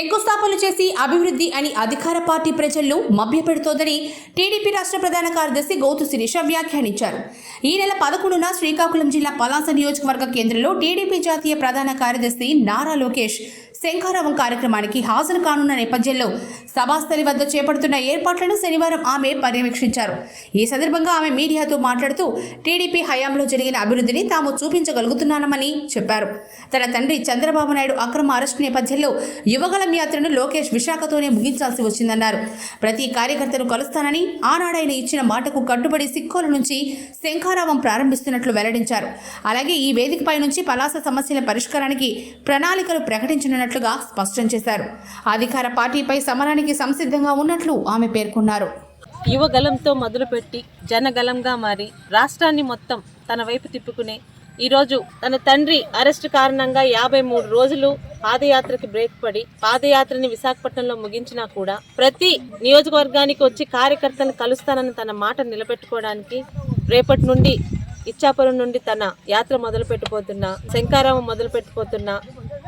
శంకుస్థాపనలు చేసి అభివృద్ధి అని అధికార పార్టీ ప్రజలను మభ్యపెడుతోందని టీడీపీ రాష్ట్ర ప్రధాన కార్యదర్శి గౌతు శిరీష వ్యాఖ్యానించారు. ఈ నెల పదకొండున శ్రీకాకుళం జిల్లా పలాస నియోజకవర్గ కేంద్రంలో టీడీపీ జాతీయ ప్రధాన కార్యదర్శి నారా లోకేష్ శంఖారావం కార్యక్రమానికి హాజరు కానున్న నేపథ్యంలో సభాస్థలి వద్ద చేపడుతున్న ఏర్పాట్లను శనివారం ఆమె పర్యవేక్షించారు. ఈ సందర్భంగా ఆమె మీడియాతో మాట్లాడుతూ టీడీపీ హయాంలో జరిగిన అభివృద్ధిని తాము చూపించగలుగుతున్నామని చెప్పారు. తన తండ్రి చంద్రబాబు నాయుడు అక్రమ అరెస్టు నేపథ్యంలో యువగల యాత్రను లోకేష్ విశాఖతోనే ముగించాల్సి వచ్చిందన్నారు. ప్రతి కార్యకర్తను కలుస్తానని ఆనాడైన ఇచ్చిన మాటకు కట్టుబడి సిక్కోల నుంచి శంఖారావం ప్రారంభిస్తున్నట్లు వెల్లడించారు. అలాగే ఈ వేదికపై నుంచి పలాస సమస్యల పరిష్కారానికి ప్రణాళికలు ప్రకటించనున్నట్లుగా స్పష్టం చేశారు. అధికార పార్టీపై సమరానికి సంసిద్ధంగా ఉన్నట్లు ఆమె పేర్కొన్నారు. యువగలంతో మొదలుపెట్టి జనగలంగా మారి రాష్ట్రాన్ని మొత్తం తన వైపు తిప్పుకునే ఈరోజు తన తండ్రి అరెస్టు కారణంగా యాభై మూడు రోజులు పాదయాత్రకి బ్రేక్ పడి పాదయాత్రని విశాఖపట్నంలో ముగించినా కూడా ప్రతి నియోజకవర్గానికి వచ్చి కార్యకర్తలను కలుస్తానని తన మాట నిలబెట్టుకోవడానికి రేపటి నుండి ఇచ్చాపురం నుండి తన యాత్ర మొదలు పెట్టబోతున్న శంకారామం మొదలు పెట్టబోతున్న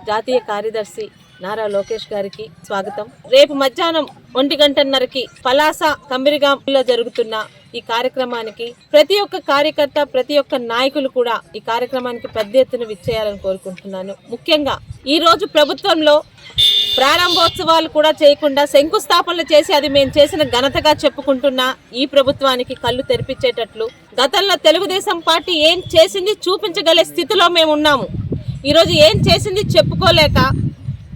జాతీయ కార్యదర్శి నారా లోకేష్ గారికి స్వాగతం. రేపు మధ్యాహ్నం ఒంటి గంటన్నరకి పలాస కంబిరిగాంలో జరుగుతున్న ఈ కార్యక్రమానికి ప్రతి ఒక్క కార్యకర్త ప్రతి ఒక్క నాయకులు కూడా ఈ కార్యక్రమానికి పెద్ద ఎత్తున విచ్చేయాలని కోరుకుంటున్నాను. ముఖ్యంగా ఈరోజు ప్రభుత్వంలో ప్రారంభోత్సవాలు కూడా చేయకుండా శంకుస్థాపనలు చేసి అది మేము చేసిన ఘనతగా చెప్పుకుంటున్న ఈ ప్రభుత్వానికి కళ్ళు తెరిపించేటట్లు. గతంలో తెలుగుదేశం పార్టీ ఏం చేసింది చూపించగలే స్థితిలో మేము ఉన్నాము. ఈరోజు ఏం చేసింది చెప్పుకోలేక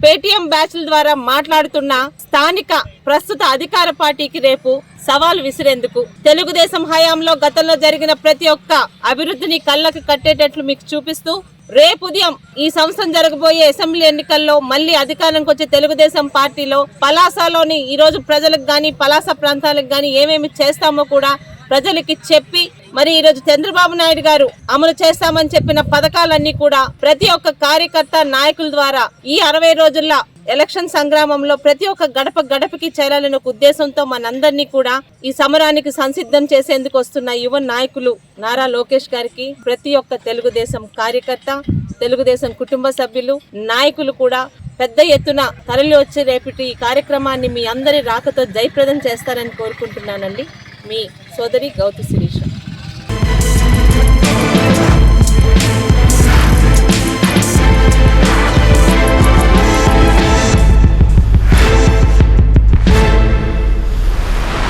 పేటీఎం బ్యాచ్ల ద్వారా మాట్లాడుతున్న స్థానిక ప్రస్తుత అధికార పార్టీకి రేపు సవాల్ విసిరేందుకు. తెలుగుదేశం హయాంలో గతంలో జరిగిన ప్రతి ఒక్క అభివృద్ధిని కళ్ళకు కట్టేటట్లు మీకు చూపిస్తూ రేపు ఉదయం ఈ సంవత్సరం జరగబోయే అసెంబ్లీ ఎన్నికల్లో మళ్ళీ అధికారంకి వచ్చే తెలుగుదేశం పార్టీలో పలాసలోని ఈ రోజు ప్రజలకు గాని పలాస ప్రాంతాలకు గాని ఏమేమి చేస్తామో కూడా ప్రజలకి చెప్పి మరి ఈ రోజు చంద్రబాబు నాయుడు గారు అమలు చేస్తామని చెప్పిన పథకాలన్నీ కూడా ప్రతి ఒక్క కార్యకర్త నాయకుల ద్వారా ఈ అరవై రోజుల్లో ఎలక్షన్ సంగ్రామంలో ప్రతి ఒక్క గడప గడపకి చేరాలనే ఒక ఉద్దేశంతో మనందరినీ కూడా ఈ సమరానికి సంసిద్ధం చేసేందుకు వస్తున్న యువ నాయకులు నారా లోకేష్ గారికి ప్రతి ఒక్క తెలుగుదేశం కార్యకర్త తెలుగుదేశం కుటుంబ సభ్యులు నాయకులు కూడా పెద్ద ఎత్తున తరలి వచ్చి రేపటి ఈ కార్యక్రమాన్ని మీ అందరి రాకతో జయప్రదం చేస్తారని కోరుకుంటున్నానండి. మీ సోదరి గౌతు శిరీష.